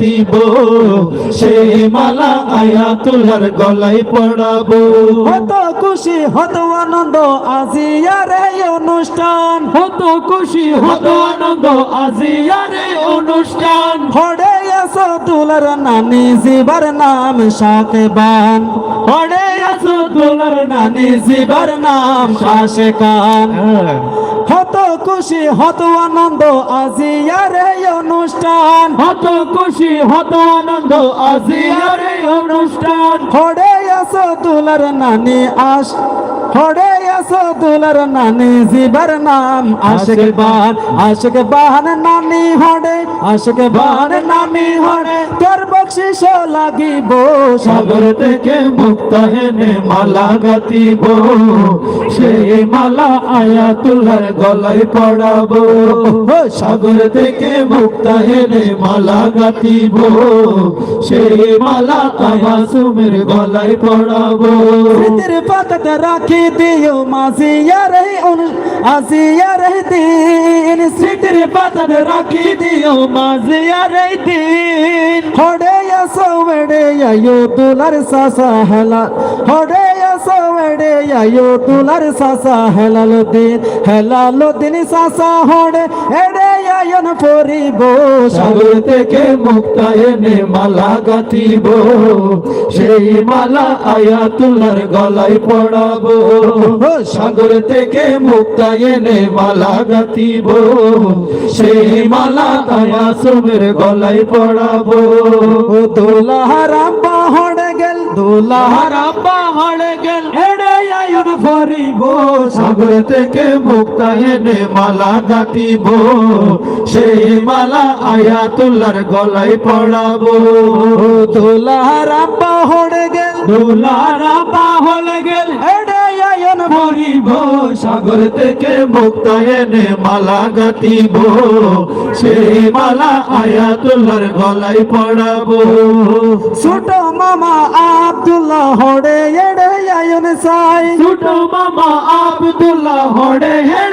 দিব সেই মালা আয়াতুল্লার গলায় পড়াবো। হত খুশি হত আনন্দ আজিয়ার এই অনুষ্ঠান। হত খুশি হত আনন্দ আজিয়ার এই অনুষ্ঠান। হড়ে এসো তুলার নানি জিবার নাম সাকেবান হড়ে এসো তুলার নানি জিবার নাম শাসকান খুশি হত আনন্দ আজিয়ার এই অনুষ্ঠান। হত খুশি হত আনন্দ আজিয়ার এই অনুষ্ঠান। হড়ে আস তুলার নানি আস হড়ে এসো তুলার নানি, জিবার নাম আশিক বান আশিক বান নানি হড়ে আশিক বান নানি হড়ে তোর বকশিস লাগিব, সাগর থেকে মুক্ত হেনে মালা গাতিব সেই মালা আয়া আয়াতুল্লার গলায় পড়াবো। সাগর থেকে মুক্ত হেনে মালা গাতিব সেই মালা আয়াসুমের গলায় পড়াবো। পাতাতে রাখি দিও মাসিয়ার আসিয়ার দিন। স্মৃতির পাতাতে রাখি দিও মাসিয়ার দিন। হড়ে আসো বেড়ে আয়ো তুলার সাসা হেলা হড়ে আসো বেড়ে আয়ো তুলার সাসা হেলালো দিন। হেলালো দিন সাসা হড়ে এড়ে আয়ন পরিব সাগর থেকে মুক্ত হেনে মালা গাতিব সেই মালা আয়াতুল্লার গলায় পড়াবো। সাগর থেকে মুক্ত এনে মালা গাতিব সেই মালা আয়াসুমের গলায় পড়াবো। দোলাহারাম পাহাড়ে গেল। দোলাহারাম পাহাড়ে গেল। আয়ন ফরিব সাগর থেকে মুক্ত এনে মালা গাতিব সেই মালা আয়াতুল্লার গলায় পড়াবো। দোলাহারাম পাহাড়ে গেল। দোলারা পাহলে গেল। আয়ন ফরিব সাগর থেকে মুক্ত এনে মালা গাতিব সেই মালা আয়াতুল্লার গলায় পড়াবো। ছোট মামা আব্দুল্লাহ হড়ে এড়ে আয়ন সাই ছোট মামা আব্দুল্লাহ হড়ে হেড়ে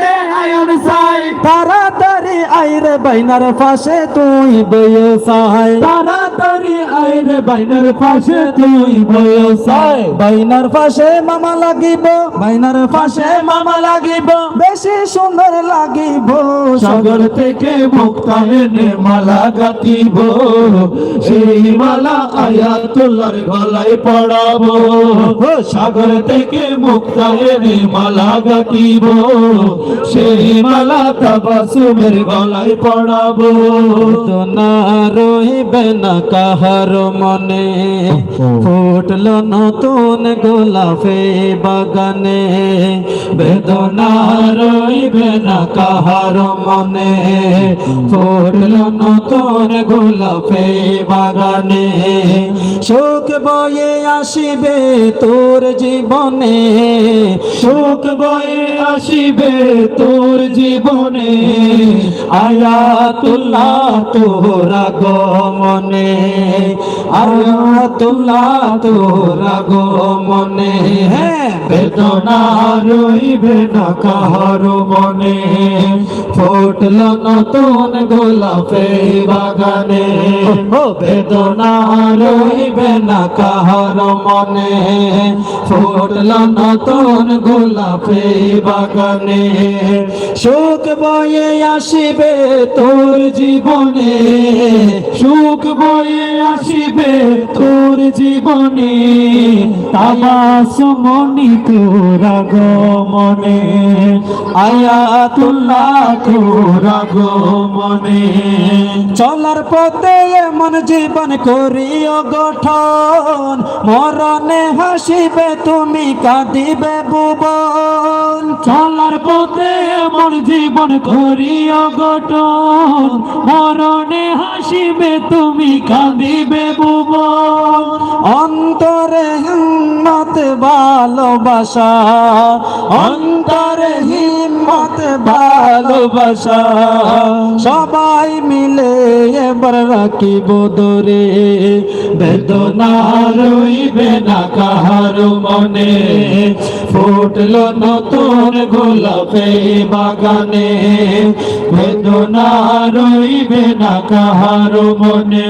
বাইনার পাশে তুই বয়ে সাই তাড়াতাড়ি আইরে বাইনের পাশে তুই বয়সায় বাইনার পাশে মামা লাগিব। বাইনার পাশে মামা লাগিব। বেশি সুন্দর লাগিব। সাগর থেকে মুক্ত এনে মালা গাতিব সেই মালা আয়াতুল্লার গলায় পড়াবো। সাগর থেকে মুক্ত এনে মালা গাতিব সেই মালা তাবাসুমের গলায় পড়াবো। তো না রইবে না কাহার মনে। ফুটল নতুন গোলাপে বাগানে। বেদনা রইবে না কাহার মনে। ফুটল নতুন গোলাপে বাগানে। সুখ বয়ে আসিবে তোর জীবনে। সুখ বয়ে আসিবে তোর জীবনে। আয়াতুল্লাহ তোরা গমনে আয়াতুল্লাহ তোরা গমনে হ্যাঁ বেদনা রইবে না কাহার মনে। ফুটল নতুন গোলাপে বাগানে। বেদনা রইবে না কাহার মনে। ফুটল নতুন গোলাপে বাগানে। সুখ বয়ে আসিবে তোর জীবনে। সুখ বয়ে আসিবে তোর জীবনে। তাবাসমনি তোর আগমনে, আয়াতুল্লাহ তোর আগমনে। চলার পথে এমন জীবন করিও গঠন, মরণে হাসিবে তুমি, কাঁদিবে ভুবন। চলার পথে এমন জীবন করিও গঠন, মরণে হাসিবে তুমি, কাঁদিবে ভুবন। অন্তরে হিম্মত ভালোবাসা অন্তরে হিম্মত মতে ভালোবাসা। সবাই মিলে এবার রাখিব দরে। বেদনা রইবে না কাহার মনে। ফুটলো নতুন গোলাপে বাগানে। বেদনা রইবে না কাহার মনে।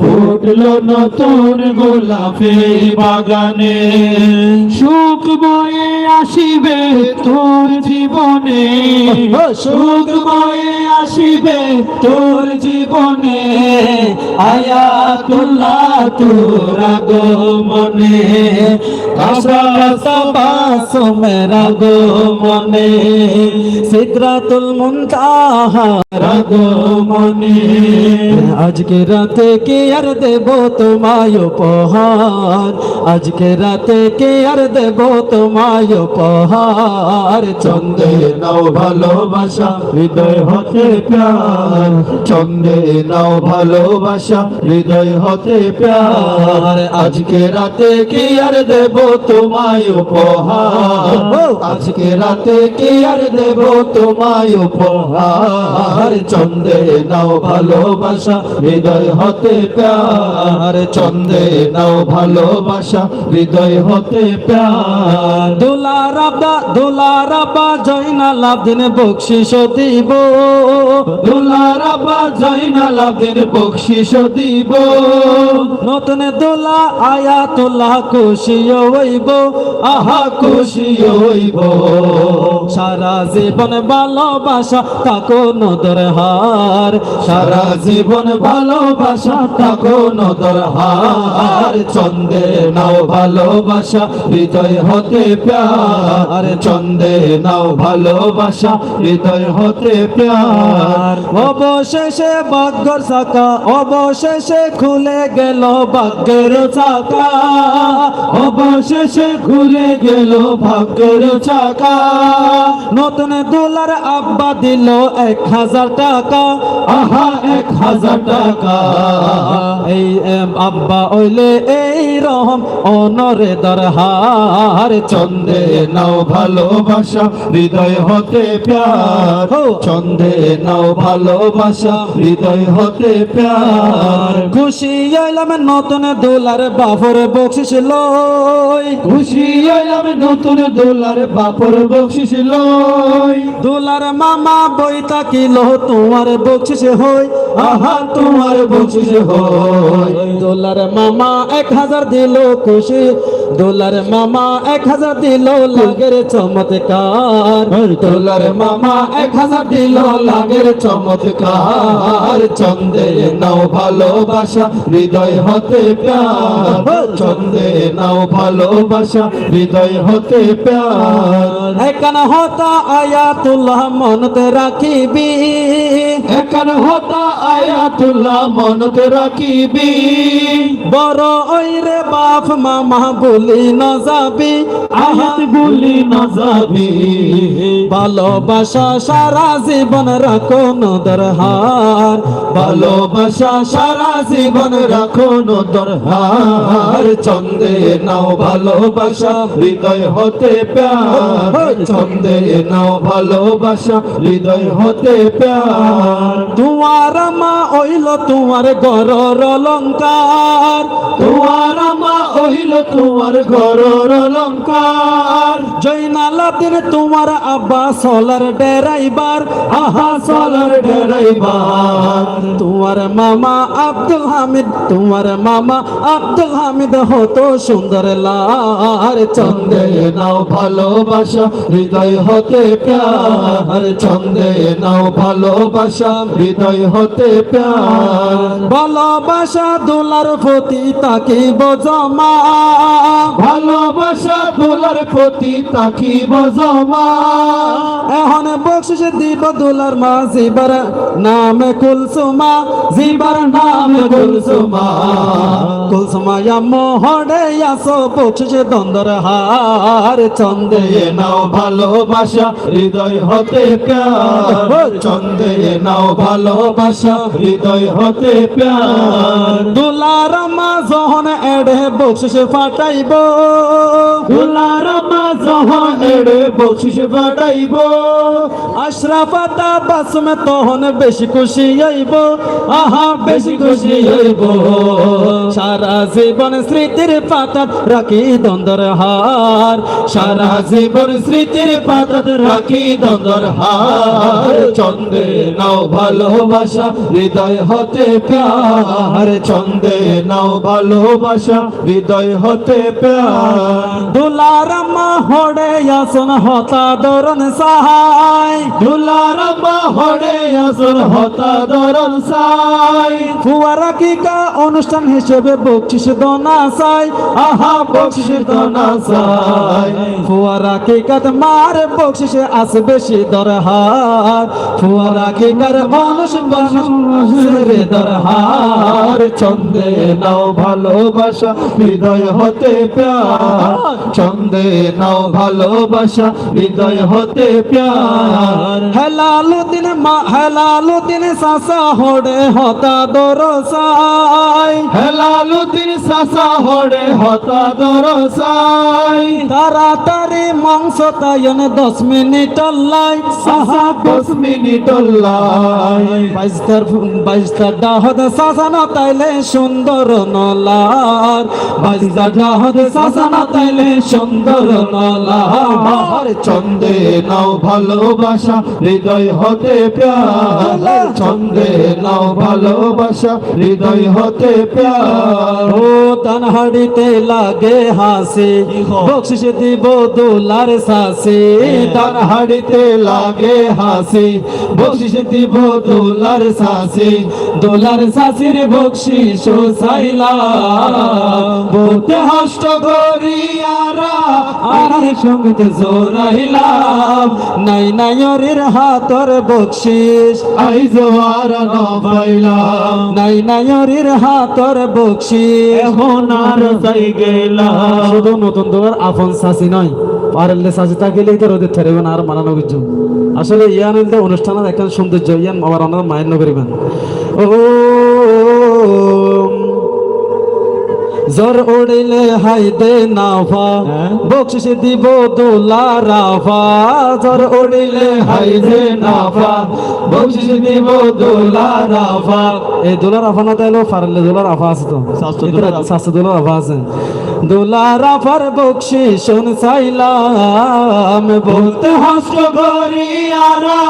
ফুটলো নতুন গোলাপে বাগানে। সুখ বয়ে আসিবে তোর জীবনে সুখ বয়ে আসিবে তোর জীবনে আয়াতুল্লাহ তোর আগমনে কাবাস মেরা গো মনে সিদরাতুল মুনতাহা আজকে রাতে কে আর দেব তোমায় উপহার? আজকে রাতে কে আর দেব তোমায় উপহার? চন্দে নাও ভালোবাসা হৃদয় হতে প্যার চন্দে নাও ভালোবাসা হৃদয় হতে প্যার আজকে রাতে কে আর দেব তোমায় উপহার? আজকে রাতে কে আর দেব তোমায় উপহার, চন্দে নাও ভালোবাসা, হৃদয় হতে প্যার, চন্দে নাও ভালোবাসা, হৃদয় হতে প্যার। দোলারাবা জয়নাল আব্দিন বকশিস দিব। জয়নাল আব্দিন বকশিস দিব। নতুন দোলা আয়াতুল্লাহ খুশি হইব, আহা খুশি হইব। সারা জীবন ভালোবাসা, তাকো নদর হার। সারা জীবন ভালোবাসা, তাকো নদর হার। চন্দে নাও ভালোবাসা, হৃদয় হতে প্যার। চন্দে নাও ভালোবাসা, হৃদয় হতে প্যার। অবশেষে ভাগ্যর চাকা, অবশেষে খুলে গেল ভাগ্যের চাকা। অবশেষে খুলে গেল ভাগ্যের চাকা। নতুন দোলার আব্বা দিল এক হাজার টাকা। আহা এক হাজার টাকা। এই এম আব্বা ওইলে এই রহম অনরে দরহার চন্দে নাও ভালোবাসা হৃদয় হতে প্যার। চন্দে নাও ভালোবাসা হৃদয় হতে প্যার। খুশি হইলাম নতুন দোলার বাফর বকশিস লই। খুশি হইলাম নতুন দোলার বাপর বকশিস লই। দোলার মামা বই তাকিল তোমার বকশিস হই। আহা, তোমার বকশিস হই। দোলার মামা এক হাজার দিল খুশি, দোলার মামা এক হাজার দিল লাগের চমৎকার। দোলার মামা এক হাজার দিল লাগের চমৎকার। চন্দে নাও ভালোবাসা, হৃদয় হতে প্যার চন্দে নাও ভালোবাসা, হৃদয় হতে প্যার একান হতা আয়াতুল্লাহ মনতে রাখিবি। হতা আয়াতুল্লাহ মনতে রাখিবি। বড় ওই রে বাপ মামা বলি না যাবি। আহাত বলি না যাবি। ভালোবাসা সারা জীবন রাখো নদর হার ভালোবাসা সারা জীবন রাখো নদর হার চন্দে নাও ভালোবাসা হৃদয় হতে প্যার। চন্দে নাও ভালোবাসা হৃদয় হতে প্যার তোমার মা ওইল তোমার গরর অলঙ্কার তোমার মা ওইল তোমার গরর অলঙ্কার জৈনালাদিন তোমার আব্বা সোলার ডেরাইবার। আহা সোলার ডেরাইবার। তোমার মামা আব্দুল হামিদ তোমার মামা আব্দুল হামিদ হতো সুন্দর লার চন্দে নাও ভালোবাসা হৃদয় হতে প্যার চন্দে নাও ভালোবাসা হৃদয় হতে প্যার ভালোবাসা দোলার প্রতি তাকিব জমা ভালোবাসা দোলার প্রতি তাকিব জমা এখন বকশিস দিব দোলার মা জিবার নাম কুলসুমা জিবার নাম কুলসুমা। কুলসুমা মোহরে আসো বকশিস দ্বন্দ্বর হার চন্দে নাও ভালোবাসা হৃদয় হতে প্যার চন্দে নাও ভালোবাসা হৃদয় হতে দোলার মা যখন হাড়ে বকশিস ফাটাইব। দুলার সারা জীবন স্মৃতির পাতা রাখি দ্বন্দ্বর হার। সারা জীবন স্মৃতির পাতাত রাখি দ্বন্দ্বর হার। চন্দে নাও ভালোবাসা, হৃদয় হতে প্যার। চন্দে নাও ভালোবাসা, হৃদয় হতে প্যার। দুলার হড়ে আসন হতা দরন সাহাই দুলার হড়ে আসর হতা দরন সাই ফুয়ারা কিকা অনুষ্ঠান হিসেবে বকশিস দনা সাই আহা, বকশিস দনা সাই ফুয়ারা কিকাত মার বকশিসে আসে বেশি দরহার। ফুয়ারা কিকার মানুষ রে দরহার। চন্দে নাও ভালোবাসা, হৃদয় হতে প্যার চন্দে নাও ভালোবাসা হৃদয় হতে প্যার। হেলালুদ্দিন মা হেলালুদ্দিন সাসা হড়ে হতা দরসাই হেলালুদ্দিন সাসা হড়ে হতা দরসাই তাড়াতাড়ি মাংস তায়ন দশ মিনিট লাই সাসা দশ মিনিট লাই বাইস্তার বাইস্তার ডাহদ সাসানা তাইলে সুন্দর নলার। বাইস্তার ডাহদ সাসানা তাইলে সুন্দর নলার। চন্দে নাও ভালোবাসা, হৃদয় হতে প্যার। চন্দে নাও ভালোবাসা, হৃদয় হতে প্যার। ও তানহাড়িতে লাগে হাসি, বকশিস দিব দোলার সাসি। তার হাড়িতে লাগে হাসি, বকশিস দিব দোলার সাসি। দোলার সাসির বকশিস সাইলা। বলতে হষ্ট গরিয়ারা আর সংগীত জোরাইলাম নাই নাই ওরের হাতর বকশিস। আই জোয়ার ন পাইলাম নাই নাই ওরের হাতর বকশিস। এখন আর সাই গেলাম। শুধু নতুন দোলার আপন সাসি নয় পারলে সাসি থাকলেই তো রোদের থেরেবেন আর মানানো কিছু আসলে ইয়ান অনুষ্ঠানের একটা সৌন্দর্য ইয়ান আবার ওনারা মায়ের নগরিবেন ও জর ওড়িলে হাইদে নাফা বকশিস দিব দোলা রাফা। জর ওড়িলে হাইদে নাফা বকশিস দিব দোলা রাফা। এই দোলা রাফা না তাইলো ফারলে দোলা রাফা আছে তো। সাতশো দোলা রাফা আছে। দোলা রাফার বকশি শোন চাইলাম বলতে বলতে হষ্ট গরিয়ারা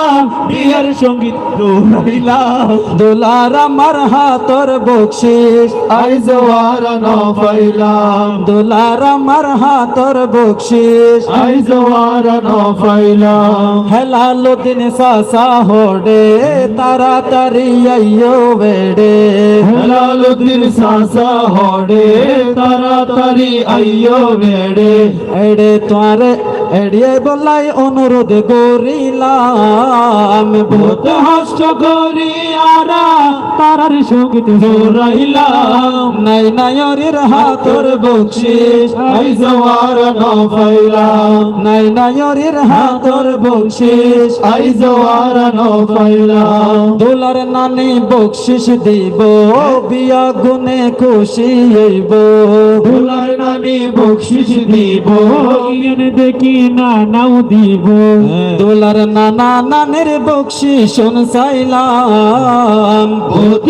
বিয়ের সংগীত দৌড়াইলাম দোলার আমার হাতর বকশিস আই জোয়ার ন পাইলাম দোলার আমার হাতর বকশিস আই জোয়ার ন পাইলাম হেলালো দিন সাসা হোডে, তাড়াতাড়ি আইয়ো বেড়ে। হেলালুদ্দিন সাসা হড়ে, তাড়াতাড়ি আইয়ো বেড়ে এড়ে তোয়ারে এড়িয়ে বলাই অনুরোধ করিলাম। বলতে হষ্ট গরিয়ারা তারার সংগীত দৌড়াইলাম নাই নায়রের হাতর বকশিস আই জোয়ার ন পাইলাম নাই নায়রের হাতর বকশিস আই জোয়ার ন পাইলাম দোলার নানি বকশিস দিব বিয়া গুনে খুশি হইব। দুলার নানি বকশিস দিব। দেখি না নাও দিব। দোলার নানা নানের বকশিস শোন চাইলাম ভূত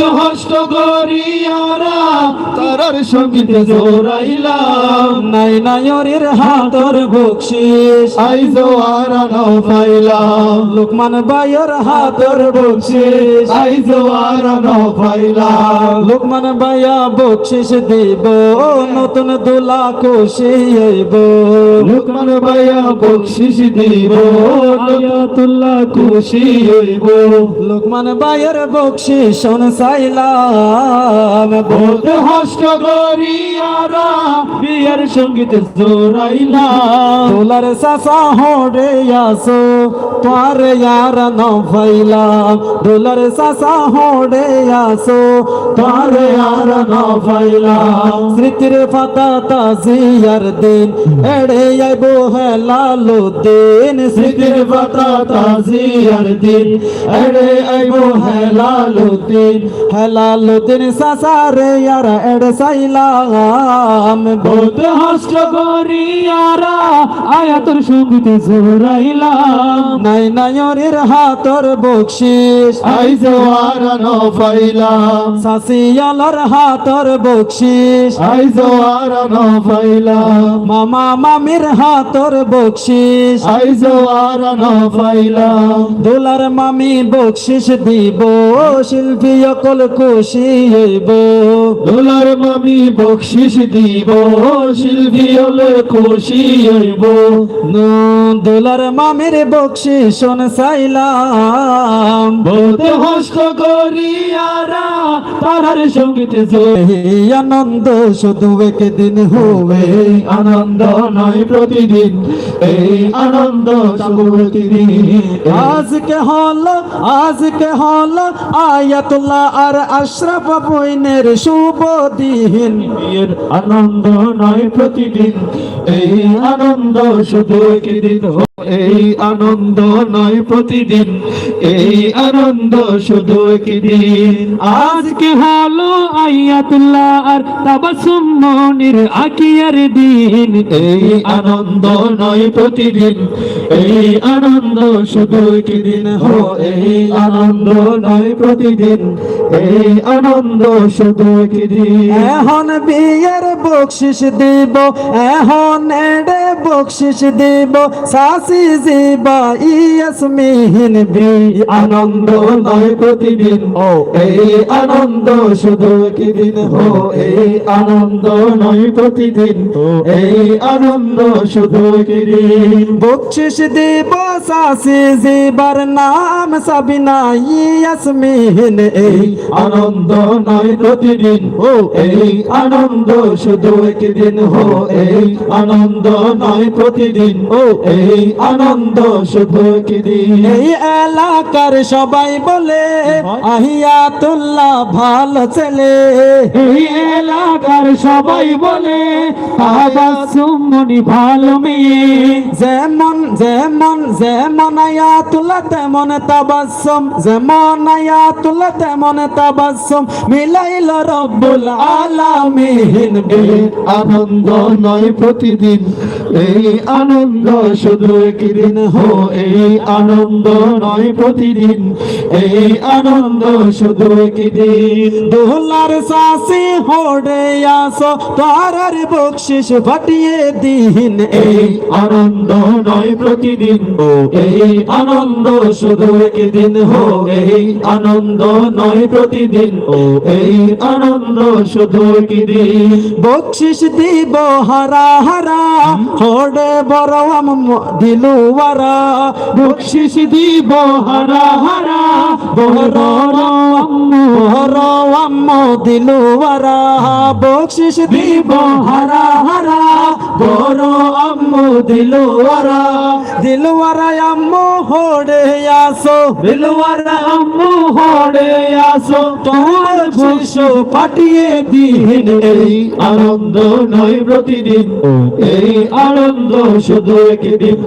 তারার সংগীত জোরাইলাম নাই নায়রের হাতর বকশিস আই জোয়ারা ন পাইলাম। লোকমান বাইয়ের হাতর বকশিস আই জোয়ারা ন পাইলাম। লোকমান বাইয়া বকশিস দিব নতুন দোলা হইব লোকমান ভাইয়া বকশিস দিব নয়াতুল্লাহ খুশি হইব। লোকমান বায়ের বকশিস শোন সাইলাম। বহুত হস্ত করিয়ারা বিয়ের সংগীত জোরাইলা তোলার সাসা হড়ে আসো তোর ইয়ার ন ফাইলাম দোলার সাসা হড়ে আসো তোর ইয়ার ন ফাইলাম স্মৃতির পাতা তাজিয়ার দিন এড়ে আইবো হেল দিন স্মৃতির পাতা তাজিয়ার দিন। এড়ে আইবো হেলালো দিন হেলালো দিন সাসারে ইয়ারা এড়ে সাইলাম। বহুত হস্ত করিয়ারা আয়াতর সঙ্গীতে জোরাইলাম নাই নায়রের হাতর বকশিস। আইজ আর নফাইলাম সাসিয়ালর হাতর বকশিস। আইজ আর নফাইলাম মামা মামির হাতর বকশিস আইজ আর নফাইলাম দোলার মামি বকশিস দিব শিল্পী অকল খুশি হইব দোলার মামি বকশিস দিব শিল্পী হইব নু দোলার মামির বকশিস শোন সাইলাম। বহুত হস্ত করিয়ারা তারার সঙ্গীতে আনন্দ শুধু একদিন হবে। আনন্দ নয় প্রতিদিন। এই আনন্দ প্রতিদিন আজকে হল আজকে হল আয়াতুল্লাহ আর আশরাফ বইনের শুভ দিন। আনন্দ নয় প্রতিদিন এই আনন্দ শুধু একদিন। এই আনন্দ নয় প্রতিদিন, এই আনন্দ শুধু একদিন। আজকে হলো আয়াতুল্লাহ আর তাবাসুম মনির আকিয়ার দিন। এই আনন্দ নয় প্রতিদিন, এই আনন্দ শুধু একদিন হো, এই আনন্দ নয় প্রতিদিন, এই আনন্দ শুধু একদিন। এখন বিয়ের বকশিস দিব, এখন এডে বকশিস দিব, সাসি জিবা ইয়াসমিন বি আনন্দ নয় প্রতিদিন ও এই আনন্দ শুধু একদিন হো, এই আনন্দ নয় প্রতিদিন ও এই আনন্দ শুধু একদিন। বকশিস দিব সাসি জিবার নাম সাবিনা ইয়াসমিন এই আনন্দ নয় প্রতিদিন ও এই আনন্দ শুধু একদিন হো, এই আনন্দ নয় প্রতিদিন ও এই আনন্দ শুধু একদিন। এই এলাকার সবাই বলে আহিয়াতুল্লাহ ভালো ছেলে। এই এলাকার সবাই বলে তাবাসুমনি ভালো মেয়ে। যেমন যেমন যেমন আয়াতুল্লাহ তেমন তাবাসম যেমন আয়াতুল্লাহ তেমন তাবাসম মিলাইল রব্বুল আলামিন। আনন্দ নয় প্রতিদিন এই আনন্দ শুধু একদিন হো এই আনন্দ নয় প্রতিদিন, এই আনন্দ শুধু একদিন। দোলার সাসি হোড়ে আসো, তারার বকশিস ফাটিয়ে দিন। এই আনন্দ নয় প্রতিদিন ও এই আনন্দ শুধু একদিন হো এই আনন্দ নয় প্রতিদিন ও এই আনন্দ শুধু একদিন। বকশিস দিব হারা হারা হোড়ে বড় আম দিলুয়ারা বকশিস দিব হারা হারা দিলুয়ারা বকশিস দিব হারা হারা বড় আম্মু দিলওয়ারা। দিলুয়ারা আম্মু হোড়ে আসো দিলওয়ারা আম্মু হড়ে আসো তোমার শিশু পাঠিয়ে দিন এই আনন্দ নয় প্রতিদিন। এই আনন্দ শুধু একদিন।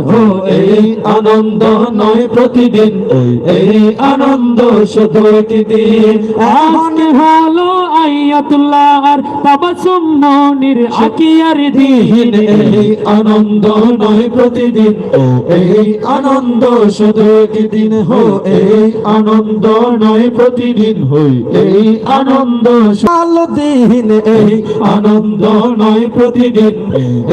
এই আনন্দ নয় প্রতিদিন এই আনন্দ শুধু একদিন এমন হলো আয়াতুল্লাহ আর তাবাসুম মনির আকিয়ার দিন। এই আনন্দ নয় প্রতিদিন এই আনন্দ শুধু একদিন হো এই আনন্দ নয় প্রতিদিন হই। এই আনন্দ আলো দিন এই আনন্দ নয় প্রতিদিন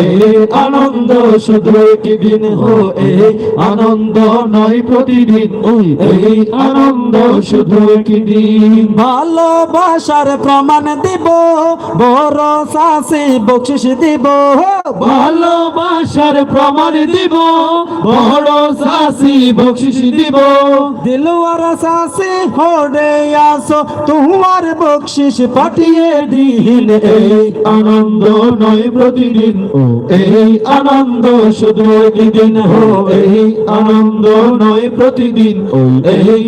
এই আনন্দ শুধু একদিন হো এই আনন্দ নয় প্রতিদিন এই আনন্দ শুধু একদিন ভালোবাসার প্রমাণ দিব বড় শাসি বকশিস দিব। ভালোবাসার প্রমাণ দিব বড় শাসি বকশিস দিব। দিলওয়ার শাসি হোড়ে আসো তোমার বকশিস পাঠিয়ে দিন এই আনন্দ নয় প্রতিদিন এই আনন্দ শুধু একদিন হো এই আনন্দ নয় প্রতিদিন। এই